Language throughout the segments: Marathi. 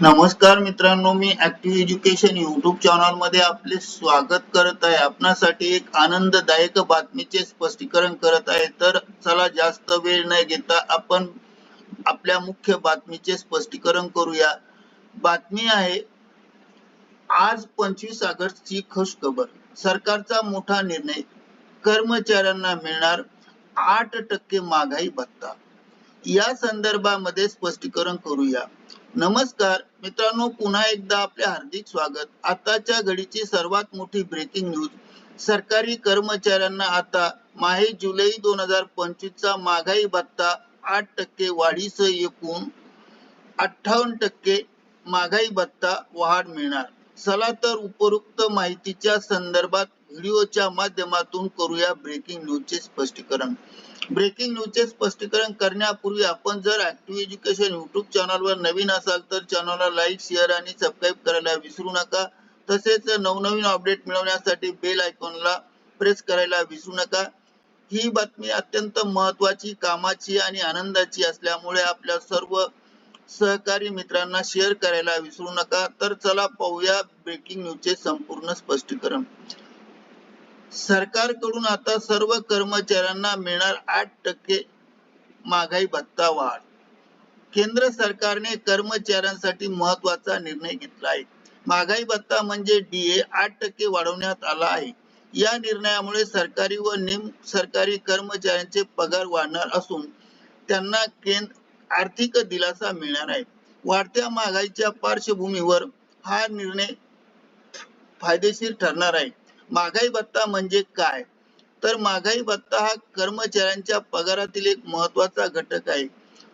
नमस्कार मित्रांनो मी ऍक्टिव्ह एज्युकेशन युट्यूब चॅनलमध्ये आपले स्वागत करत आहे. आपणासाठी एक आनंददायक बातमीचे स्पष्टीकरण करत आहे. तर चला जास्त वेळ न घेता आपण आपल्या मुख्य बातमीचे स्पष्टीकरण करूया. बातमी आहे आज पंचवीस ऑगस्ट ची खुश खबर सरकारचा मोठा निर्णय कर्मचाऱ्यांना मिळणार आठ टक्के महागाई भत्ता. या संदर्भामध्ये स्पष्टीकरण करूया. नमस्कार मित्रांनो पुन्हा एकदा आपले हार्दिक स्वागत. आताच्या घडीची सर्वात मोठी ब्रेकिंग न्यूज सरकारी कर्मचाऱ्यांना आता माहे जुलै दोन हजार पंचवीस चा महागाई भत्ता आठ टक्के वाढीस एकूण अठ्ठावन्न टक्के महागाई भत्ता वाढ मिळणार. चला तर उपरोक्त माहितीच्या संदर्भात व्हिडिओच्या माध्यमातून करूया ब्रेकिंग न्यूजचे स्पष्टीकरण. ब्रेकिंग न्यूजचे स्पष्टीकरण करण्यापूर्वी आपण जर ऍक्टिव्ह एज्युकेशन युट्यूब चॅनलवर नवीन असाल तर चॅनलला लाईक शेअर आणि सबस्क्राईब करायला विसरू नका. तसेच नवनवीन अपडेट मिळवण्यासाठी बेल आयकॉनला प्रेस करायला विसरू नका. ही बातमी अत्यंत महत्वाची कामाची आणि आनंदाची असल्यामुळे आपल्या सर्व सहकारी मित्रांना शेअर करायला विसरू नका. तर चला पाहूया ब्रेकिंग न्यूजचे संपूर्ण स्पष्टीकरण. सरकारकडून आता सर्व कर्मचाऱ्यांना मिळणार आठ टक्के महागाई भत्ता वाढ. केंद्र सरकारने कर्मचाऱ्यांसाठी महत्त्वाचा निर्णय घेतला आहे. महागाई भत्ता म्हणजे डीए आठ टक्के वाढवण्यात आला आहे. या निर्णयामुळे सरकारी व निम सरकारी कर्मचाऱ्यांचे पगार वाढणार असून त्यांना केंद्र आर्थिक दिलासा मिळणार आहे. वाढत्या महागाईच्या पार्श्वभूमीवर हा निर्णय फायदेशीर ठरणार आहे. महागाई भत्ता म्हणजे काय? तर महागाई भत्ता हा कर्मचाऱ्यांच्या पगारातील एक महत्त्वाचा घटक आहे.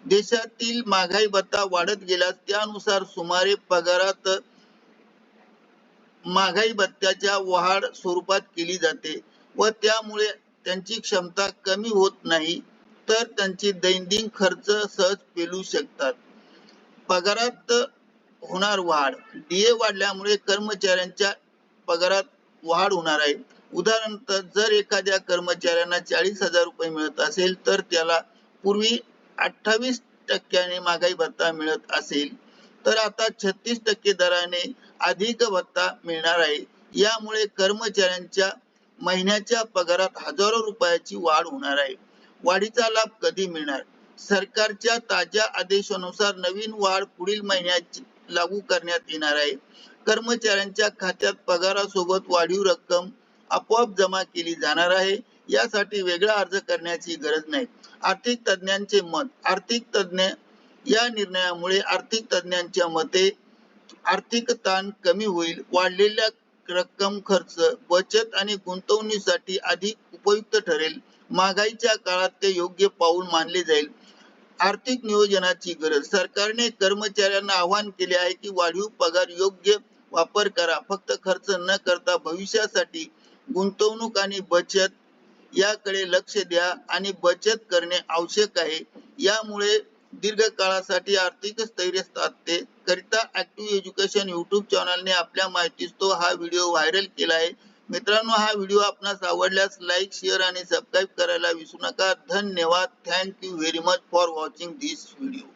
देशातील महागाई भत्ता वाढत गेल्यास त्यानुसार सुमारे पगारात महागाई भत्त्याच्या वाढ स्वरूपात केली जाते व त्यामुळे त्यांची क्षमता कमी होत नाही तर त्यांची दैनंदिन खर्च सहज पेलू शकतात. पगारात होणार वाढ. डीए वाढल्यामुळे कर्मचाऱ्यांच्या पगारात वाढ होणार आहे. उदाहरणार्थ जर एखाद्या कर्मचाऱ्यांना चाळीस हजार रुपये मिळत असेल तर त्याला पूर्वी अठ्ठावीस टक्क्याने महागाई भत्ता मिळत असेल तर आता छत्तीस टक्के दराने अधिक भत्ता मिळणार आहे. यामुळे कर्मचाऱ्यांच्या महिन्याच्या पगारात हजारो रुपयाची वाढ होणार आहे. वाढीचा लाभ कधी मिळणार? सरकारच्या ताज्या आदेशानुसार नवीन वाढ पुढील महिन्यात लागू करण्यात येणार आहे. कर्मचाऱ्यांच्या खात्यात पगारासोबत वाढीव रक्कम आपोआप जमा केली जाणार आहे. यासाठी वेगळा अर्ज करण्याची गरज नाही. आर्थिक तज्ञांचे मत. आर्थिक तज्ञ या निर्णयामुळे आर्थिक तज्ञांच्या मते आर्थिक ताण कमी होईल. वाढलेल्या रक्कम खर्च बचत आणि गुंतवणुकीसाठी अधिक उपयुक्त ठरेल. महागाईच्या काळात ते योग्य पाऊल मानले जाईल. आर्थिक नियोजनाची गरज. सरकारने कर्मचाऱ्यांना आवाहन केले आहे की वाढीव पगार योग्य वापर करा. फक्त खर्च न करता भविष्यासाठी गुंतवणूक आणि बचत याकडे लक्ष द्या आणि बचत करणे आवश्यक आहे. यामुळे दीर्घकाळासाठी आर्थिक स्थैर्य साधते. करिता ऍक्टिव्ह एज्युकेशन युट्यूब चॅनलने आपल्या माहितीस तो हा व्हिडिओ व्हायरल केला आहे. मित्रांनो हा व्हिडिओ आपणास आवडल्यास लाईक शेअर आणि सबस्क्राईब करायला विसरू नका. धन्यवाद. Thank you very much for watching this video